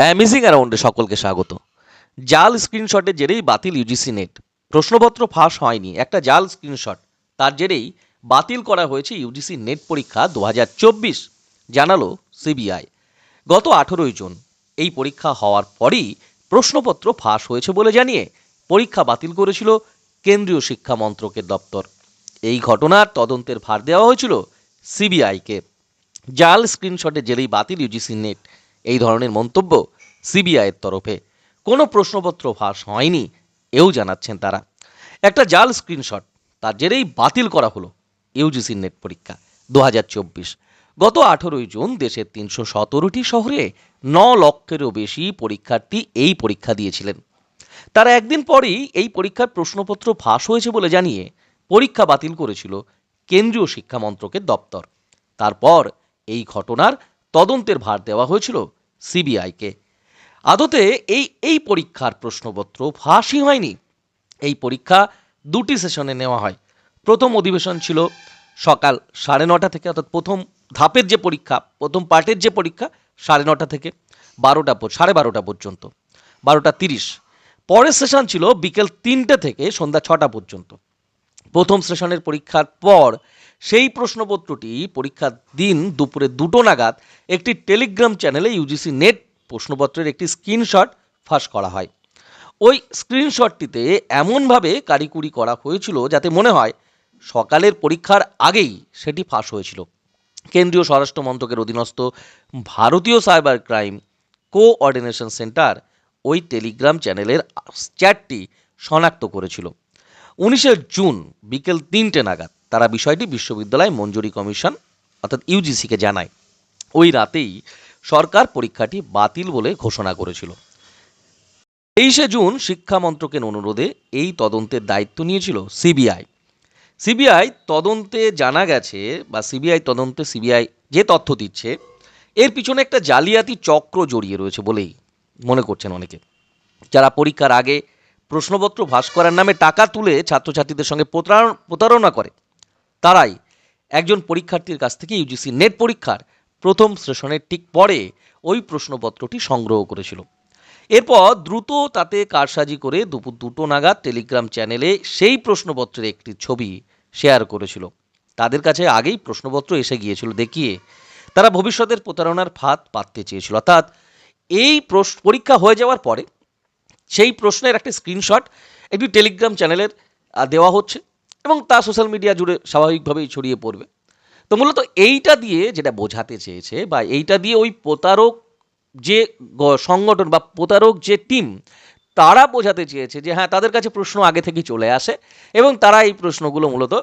Amazing অ্যারাউন্ডে সকলকে স্বাগত। জাল স্ক্রিনশটের জেরেই বাতিল ইউজিসি নেট প্রশ্নপত্র ফাঁস হয়নি, একটা জাল স্ক্রিনশট। তার জেরেই বাতিল করা হয়েছে ইউজিসি নেট পরীক্ষা দু হাজার চব্বিশ, জানালো সিবিআই গত আঠেরোই জুন, এই পরীক্ষা হওয়ার পরই প্রশ্নপত্র ফাঁস হয়েছে বলে জানিয়ে পরীক্ষা বাতিল করেছিল কেন্দ্রীয় শিক্ষা মন্ত্রকের দপ্তর। এই ঘটনার তদন্তের ভার দেওয়া হয়েছিল সিবিআইকে জাল স্ক্রিনশটের জেরেই বাতিল ইউজিসি নেট এই ধরনের মন্তব্য সিবিআইয়ের তরফে। কোনো প্রশ্নপত্র ফাঁস হয়নি, এও জানাচ্ছেন তারা। একটা জাল স্ক্রিনশট, তার জেরেই বাতিল করা হলো ইউজিসি নেট পরীক্ষা দু হাজার চব্বিশ। গত আঠেরোই জুন দেশের তিনশো সতেরোটি শহরে ন লক্ষেরও বেশি পরীক্ষার্থী এই পরীক্ষা দিয়েছিলেন। তারা একদিন পরেই এই পরীক্ষার প্রশ্নপত্র ফাঁস হয়েছে বলে জানিয়ে পরীক্ষা বাতিল করেছিল কেন্দ্রীয় শিক্ষা মন্ত্রকের দপ্তর। তারপর এই ঘটনার তদন্তের ভার দেওয়া হয়েছিল সিবিআইকে। আদতে এই এই পরীক্ষার প্রশ্নপত্র ফাঁসই হয়নি। এই পরীক্ষা দুটি সেশনে নেওয়া হয়। প্রথম অধিবেশন ছিল সকাল সাড়ে নটা থেকে, অর্থাৎ প্রথম ধাপের যে পরীক্ষা, প্রথম পার্টের যে পরীক্ষা সাড়ে নটা থেকে বারোটা সাড়ে বারোটা পর্যন্ত, বারোটা তিরিশ। পরের সেশন ছিল বিকেল তিনটে থেকে সন্ধ্যা ছটা পর্যন্ত। প্রথম সেশনের পরীক্ষার পর সেই প্রশ্নপত্রটি পরীক্ষার দিন দুপুরে দুটো নাগাদ একটি টেলিগ্রাম চ্যানেলে ইউজিসি নেট প্রশ্নপত্রের একটি স্ক্রিনশট ফাঁস করা হয়। ওই স্ক্রিনশটটিতে এমনভাবে কারিকুরি করা হয়েছিল যাতে মনে হয় সকালের পরীক্ষার আগেই সেটি ফাঁস হয়েছিল। কেন্দ্রীয় স্বরাষ্ট্র মন্ত্রকের অধীনস্থ ভারতীয় সাইবার ক্রাইম কোঅর্ডিনেশন সেন্টার ওই টেলিগ্রাম চ্যানেলের চ্যাটটি শনাক্ত করেছিল। উনিশে জুন বিকেল তিনটে নাগাদ। তারা বিষয়টি বিশ্ববিদ্যালয় মঞ্জুরি কমিশন, অর্থাৎ ইউজিসিকে জানায়। ওই রাতেই সরকার পরীক্ষাটি বাতিল বলে ঘোষণা করেছিল। তেইশে জুন শিক্ষা মন্ত্রকের অনুরোধে এই তদন্তের দায়িত্ব নিয়েছিল সিবিআই সিবিআই তদন্তে জানা গেছে, বা সিবিআই তদন্তে সিবিআই যে তথ্য দিচ্ছে, এর পিছনে একটা জালিয়াতি চক্র জড়িয়ে রয়েছে বলেই মনে করছেন অনেকে। যারা পরীক্ষার আগে প্রশ্নপত্র ভাস করার নামে টাকা তুলে ছাত্রছাত্রীদের সঙ্গে প্রতারণ- প্রতারণা করে তারাই একজন পরীক্ষার্থীর কাছ থেকে ইউজিসি নেট পরীক্ষার প্রথম সেশনের ঠিক পরে ওই প্রশ্নপত্রটি সংগ্রহ করেছিল। এরপর দ্রুত তাতে কারসাজি করে দুপুর দুটো নাগাদ টেলিগ্রাম চ্যানেলে সেই প্রশ্নপত্রের একটি ছবি শেয়ার করেছিল। তাদের কাছে আগেই প্রশ্নপত্র এসে গিয়েছিল দেখিয়ে তারা ভবিষ্যতের প্রতারণার ফাঁদ পাততে চেয়েছিল। অর্থাৎ এই প্রশ- পরীক্ষা হয়ে যাওয়ার পরে সেই প্রশ্নের একটা স্ক্রিনশট একটি টেলিগ্রাম চ্যানেলের দেওয়া হচ্ছে। এবং তা সোশ্যাল মিডিয়া জুড়ে স্বাভাবিকভাবেই ছড়িয়ে পড়বে। তো মূলত এইটা দিয়ে যেটা বোঝাতে চেয়েছে বা এইটা দিয়ে ওই প্রতারক যে সংগঠন বা প্রতারক যে টিম তারা বোঝাতে চেয়েছে যে হ্যাঁ তাদের কাছে প্রশ্ন আগে থেকেই চলে আসে এবং তারা এই প্রশ্নগুলো মূলত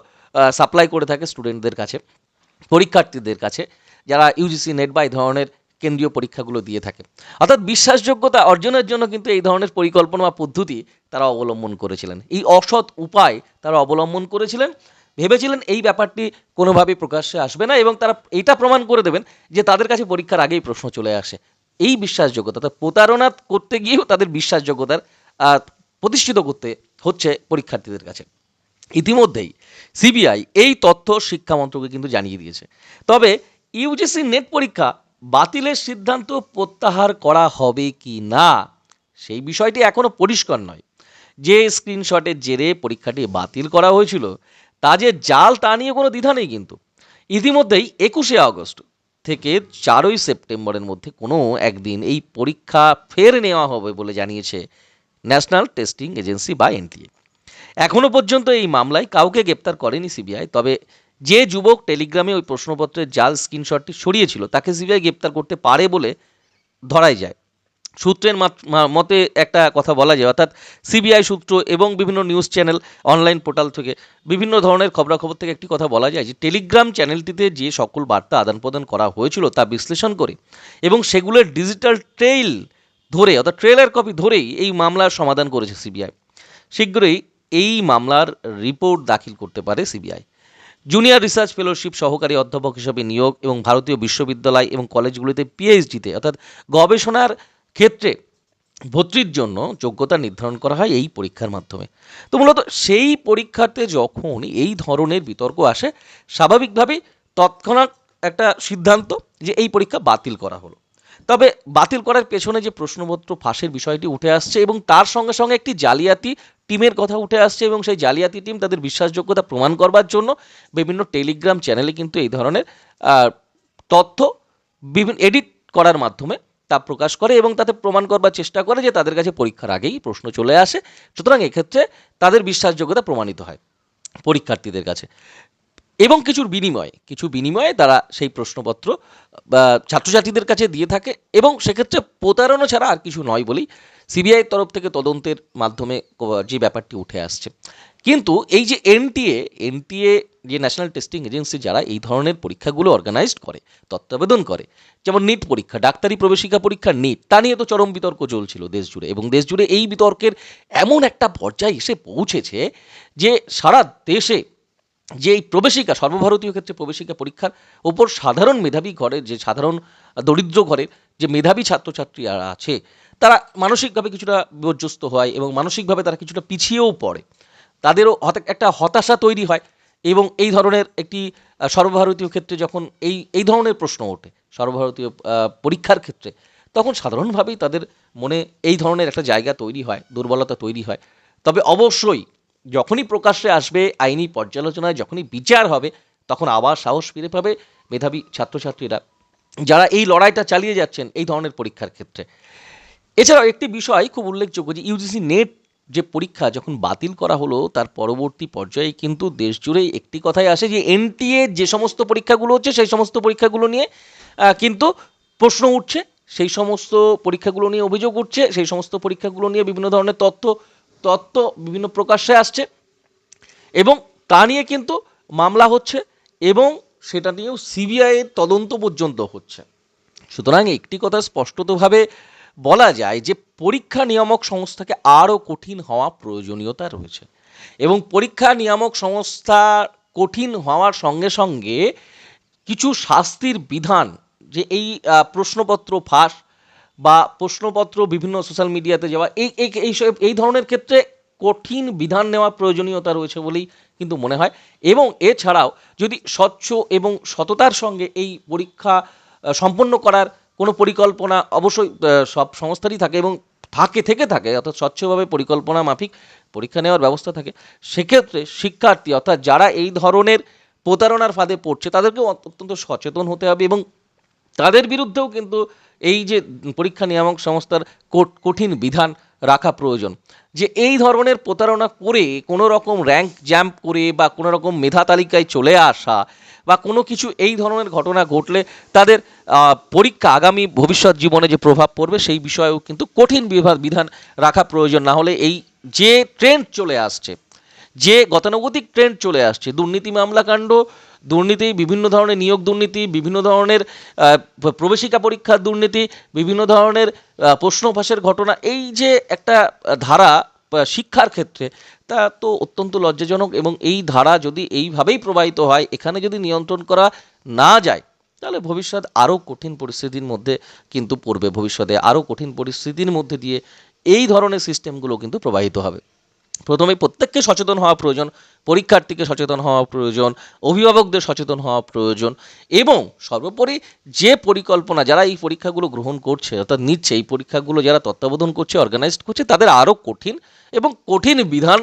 সাপ্লাই করে থাকে স্টুডেন্টদের কাছে, পরীক্ষার্থীদের কাছে, যারা ইউজিসি নেট বা এই ধরনের কেন্দ্রীয় পরীক্ষাগুলো দিয়ে থাকে। অর্থাৎ বিশ্বাসযোগ্যতা অর্জনের জন্য কিন্তু এই ধরনের পরিকল্পনা বা পদ্ধতি তারা অবলম্বন করেছিলেন। এই অসৎ উপায় তারা অবলম্বন করেছিলেন। ভেবেছিলেন এই ব্যাপারটি কোনোভাবেই প্রকাশ্যে আসবে না এবং তারা এটা প্রমাণ করে দেবেন যে তাদের কাছে পরীক্ষার আগেই প্রশ্ন চলে আসে। এই বিশ্বাসযোগ্যতা অর্থাৎ প্রতারণা করতে গিয়েও তাদের বিশ্বাসযোগ্যতার প্রতিষ্ঠিত করতে হচ্ছে পরীক্ষার্থীদের কাছে। ইতিমধ্যেই সিবিআই এই তথ্য শিক্ষা মন্ত্রকে কিন্তু জানিয়ে দিয়েছে। তবে ইউজিসি নেট পরীক্ষা বাতিলের সিদ্ধান্ত প্রত্যাহার করা হবে কি না, সেই বিষয়টি এখনও পরিষ্কার নয়। যে স্ক্রিনশটের জেরে পরীক্ষাটি বাতিল করা হয়েছিল, তা যে জাল তা নিয়ে কোনো দ্বিধা নেই কিন্তু। ইতিমধ্যেই একুশে আগস্ট থেকে চারই সেপ্টেম্বরের মধ্যে কোনো একদিন এই পরীক্ষা ফের নেওয়া হবে বলে জানিয়েছে ন্যাশনাল টেস্টিং এজেন্সি বা এনটিএ। এখনও পর্যন্ত এই মামলায় কাউকে গ্রেপ্তার করেনি সিবিআই, তবে যে যুবক টেলিগ্রামে ওই প্রশ্নপত্রের জাল স্ক্রিনশটটি সরিয়েছিল, তাকে সিবিআই গ্রেপ্তার করতে পারে বলে ধরাই যায়। সূত্রের মাত- একটা কথা বলা যায়, অর্থাৎ সিবিআই সূত্র এবং বিভিন্ন নিউজ চ্যানেল, অনলাইন পোর্টাল থেকে বিভিন্ন ধরনের খবরাখবর থেকে একটি কথা বলা যায় যে, টেলিগ্রাম চ্যানেলটিতে যে সকল বার্তা আদান প্রদান করা হয়েছিল তা বিশ্লেষণ করে এবং সেগুলোর ডিজিটাল ট্রেইল ধরে, অর্থাৎ ট্রেলার কপি ধরেই এই মামলার সমাধান করেছে সিবিআই। শীঘ্রই এই মামলার রিপোর্ট দাখিল করতে পারে সিবিআই। জুনিয়র রিসার্চ ফেলোশিপ সহকারী অধ্যাপক হিসেবে নিয়োগ এবং ভারতীয় বিশ্ববিদ্যালয় এবং কলেজগুলিতে পিএইচডিতে অর্থাৎ গবেষণার ক্ষেত্রে ভর্তির জন্য যোগ্যতা নির্ধারণ করা হয় এই পরীক্ষার মাধ্যমে। তো মূলত সেই পরীক্ষাতে যখন এই ধরনের বিতর্ক আসে, স্বাভাবিকভাবেই তৎক্ষণাৎ একটা সিদ্ধান্ত যে এই পরীক্ষা বাতিল করা হলো। তবে বাতিল করার পেছনে যে প্রশ্নপত্র ফাঁসের বিষয়টি উঠে আসছে এবং তার সঙ্গে সঙ্গে একটি জালিয়াতি টিমের কথা উঠে আসছে এবং সেই জালিয়াতি টিম তাদের বিশ্বাসযোগ্যতা প্রমাণ করবার জন্য বিভিন্ন টেলিগ্রাম চ্যানেলে কিন্তু এই ধরনের তথ্য বিভিন্ন এডিট করার মাধ্যমে তা প্রকাশ করে এবং তাতে প্রমাণ করবার চেষ্টা করে যে তাদের কাছে পরীক্ষার আগেই প্রশ্ন চলে আসে। সুতরাং এক্ষেত্রে তাদের বিশ্বাসযোগ্যতা প্রমাণিত হয় পরীক্ষার্থীদের কাছে। এবং কিছুর বিনিময়ে কিছু বিনিময়ে তারা সেই প্রশ্নপত্র ছাত্রছাত্রীদের কাছে দিয়ে থাকে এবং সেক্ষেত্রে প্রতারণা ছাড়া আর কিছু নয় বলেই সিবিআইয়ের তরফ থেকে তদন্তের মাধ্যমে যে ব্যাপারটি উঠে আসছে। কিন্তু এই যে এনটিএ এনটিএ যে ন্যাশনাল টেস্টিং এজেন্সি যারা এই ধরনের পরীক্ষাগুলো অর্গানাইজড করে, তত্ত্বাবধান করে, যেমন নিট পরীক্ষা, ডাক্তারি প্রবেশিকা পরীক্ষা নিট, তা নিয়ে তো চরম বিতর্ক চলছিল দেশ জুড়ে এবং দেশ জুড়ে এই বিতর্কের এমন একটা পর্যায়ে এসে পৌঁছেছে যে সারা দেশে যে এই প্রবেশিকা, সর্বভারতীয় ক্ষেত্রে প্রবেশিকা পরীক্ষার ওপর সাধারণ মেধাবী ঘরের যে সাধারণ দরিদ্র ঘরের যে মেধাবী ছাত্রছাত্রীরা আছে তারা মানসিকভাবে কিছুটা বিপর্যস্ত হয় এবং মানসিকভাবে তারা কিছুটা পিছিয়েও পড়ে। তাদেরও একটা হতাশা তৈরি হয় এবং এই ধরনের একটি সর্বভারতীয় ক্ষেত্রে যখন এই এই ধরনের প্রশ্ন ওঠে, সর্বভারতীয় পরীক্ষার ক্ষেত্রে, তখন সাধারণভাবেই তাদের মনে এই ধরনের একটা জায়গা তৈরি হয়, দুর্বলতা তৈরি হয়। তবে অবশ্যই যখনই প্রকাশ্যে আসবে আইনি পর্যালোচনায়, যখনই বিচার হবে, তখন আবার সাহস ফিরে পাবে মেধাবী ছাত্রছাত্রীরা। যারা এই লড়াইটা চালিয়ে যাচ্ছেন এই ধরনের পরীক্ষার ক্ষেত্রে। এছাড়াও একটি বিষয় খুব উল্লেখযোগ্য যে ইউজিসি নেট যে পরীক্ষা যখন বাতিল করা হলো, তার পরবর্তী পর্যায়ে কিন্তু দেশ জুড়েই একটি কথাই আসে যে এনটিএ যে সমস্ত পরীক্ষাগুলো হচ্ছে, সেই সমস্ত পরীক্ষাগুলো নিয়ে কিন্তু প্রশ্ন উঠছে। সেই সমস্ত পরীক্ষাগুলো নিয়ে অভিযোগ উঠছে, সেই সমস্ত পরীক্ষাগুলো নিয়ে বিভিন্ন ধরনের তথ্য তথ্য বিভিন্ন প্রকাশ্যে আসছে এবং তা নিয়ে কিন্তু মামলা হচ্ছে এবং সেটা নিয়েও সিবিআইয়ের তদন্ত পর্যন্ত হচ্ছে। সুতরাং একটি কথা স্পষ্টতভাবে বলা যায় যে পরীক্ষা নিয়ামক সংস্থাকে আরও কঠিন হওয়া প্রয়োজনীয়তা রয়েছে। এবং পরীক্ষা নিয়ামক সংস্থা কঠিন হওয়ার সঙ্গে সঙ্গে কিছু শাস্তির বিধান, যে এই প্রশ্নপত্র ফাঁস বা প্রশ্নপত্র বিভিন্ন সোশ্যাল মিডিয়াতে যাওয়া, এই এই এই ধরনের ক্ষেত্রে কঠিন বিধান নেওয়ার প্রয়োজনীয়তা রয়েছে বলেই কিন্তু মনে হয়। এবং এছাড়াও যদি স্বচ্ছ এবং সততার সঙ্গে এই পরীক্ষা সম্পন্ন করার কোনো পরিকল্পনা অবশ্যই সব সংস্থারই থাকে এবং থাকে, থেকে থাকে, অর্থাৎ স্বচ্ছভাবে পরিকল্পনা মাফিক, পরীক্ষা নেওয়ার ব্যবস্থা থাকে। সেক্ষেত্রে শিক্ষার্থী, অর্থাৎ যারা এই ধরনের প্রতারণার ফাঁদে পড়ছে, তাদেরকেও অত্যন্ত সচেতন হতে হবে এবং তাদের বিরুদ্ধেও কিন্তু এই যে পরীক্ষা নিয়ামক সংস্থার কঠিন বিধান রাখা প্রয়োজন। যে এই ধরনের প্রতারণা করে কোনো রকম র্যাঙ্ক জ্যাম্প করে বা কোনো রকম মেধা তালিকায় চলে আসা বা কোনো কিছু এই ধরনের ঘটনা ঘটলে তাদের পরীক্ষা আগামী ভবিষ্যৎ জীবনে যে প্রভাব পড়বে সেই বিষয়েও কিন্তু কঠিন বিধান রাখা প্রয়োজন। না হলে এই যে ট্রেন্ড চলে আসছে, যে গতানুগতিক ট্রেন্ড চলে আসছে, দুর্নীতি মামলাকাণ্ড দুর্নীতি, বিভিন্ন ধরনের নিয়োগ দুর্নীতি, বিভিন্ন ধরনের প্রবেশিকা পরীক্ষার দুর্নীতি, বিভিন্ন ধরনের প্রশ্ন ফাঁসের ঘটনা, এই যে একটা ধারা শিক্ষার ক্ষেত্রে, তা তো অত্যন্ত লজ্জাজনক এবং এই ধারা যদি এইভাবেই প্রবাহিত হয়, এখানে যদি নিয়ন্ত্রণ করা না যায়, তাহলে ভবিষ্যৎ আরও কঠিন পরিস্থিতির মধ্যে কিন্তু পড়বে, ভবিষ্যতে আরও কঠিন পরিস্থিতির মধ্যে দিয়ে এই ধরনের সিস্টেমগুলো কিন্তু প্রবাহিত হবে। প্রথমে প্রত্যেককে সচেতন হওয়া প্রয়োজন, পরীক্ষার্থীকে সচেতন হওয়া প্রয়োজন, অভিভাবকদের সচেতন হওয়া প্রয়োজন এবং সর্বোপরি যে পরিকল্পনা যারা এই পরীক্ষাগুলো গ্রহণ করছে অর্থাৎ নিচ্ছে, এই পরীক্ষাগুলো যারা তত্ত্বাবধান করছে অর্গানাইজড করছে, তাদের আরও কঠিন এবং কঠিন বিধান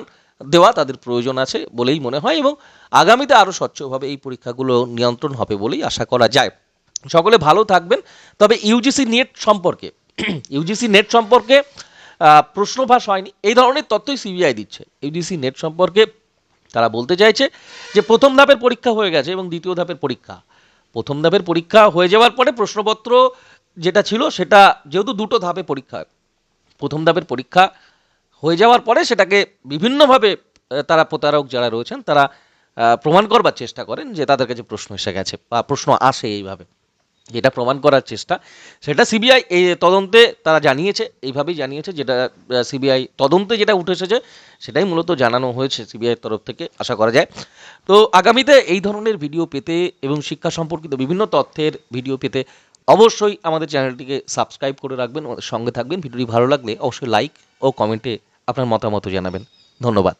দেওয়া তাদের প্রয়োজন আছে বলেই মনে হয় এবং আগামীতে আরও স্বচ্ছভাবে এই পরীক্ষাগুলো নিয়ন্ত্রণ হবে বলেই আশা করা যায়। সকলে ভালো থাকবেন। তবে ইউজিসি নেট সম্পর্কে ইউজিসি নেট সম্পর্কে আহ, প্রশ্নভাস হয়নি। এই ধরনের তথ্যই সিবিআই দিচ্ছে। ইউজিসি নেট সম্পর্কে তারা বলতে চাইছে যে প্রথম ধাপের পরীক্ষা হয়ে গেছে এবং দ্বিতীয় ধাপের পরীক্ষা। প্রথম ধাপের পরীক্ষা হয়ে যাওয়ার পরে প্রশ্নপত্র যেটা ছিল সেটা যেহেতু দুটো ধাপে পরীক্ষা প্রথম ধাপের পরীক্ষা হয়ে যাওয়ার পরে সেটাকে বিভিন্নভাবে তারা প্রতারক যারা রয়েছেন তারা প্রমাণ করবার চেষ্টা করেন যে তাদের কাছে প্রশ্ন এসে গেছে বা প্রশ্ন আসে এইভাবে। যেটা প্রমাণ করার চেষ্টা, সেটা সিবিআই, এই তদন্তে তারা জানিয়েছে, এইভাবেই জানিয়েছে যেটা সিবিআই তদন্তে যেটা উঠে এসেছে, সেটাই মূলত জানানো হয়েছে সিবিআইয়ের তরফ থেকে, আশা করা যায়। তো আগামীতে এই ধরনের ভিডিও পেতে এবং শিক্ষা সম্পর্কিত বিভিন্ন তথ্যের ভিডিও পেতে অবশ্যই আমাদের চ্যানেলটিকে সাবস্ক্রাইব করে রাখবেন সঙ্গে থাকবেন। ভিডিওটি ভালো লাগলে অবশ্যই লাইক ও কমেন্টে আপনার মতামত জানাবেন। ধন্যবাদ।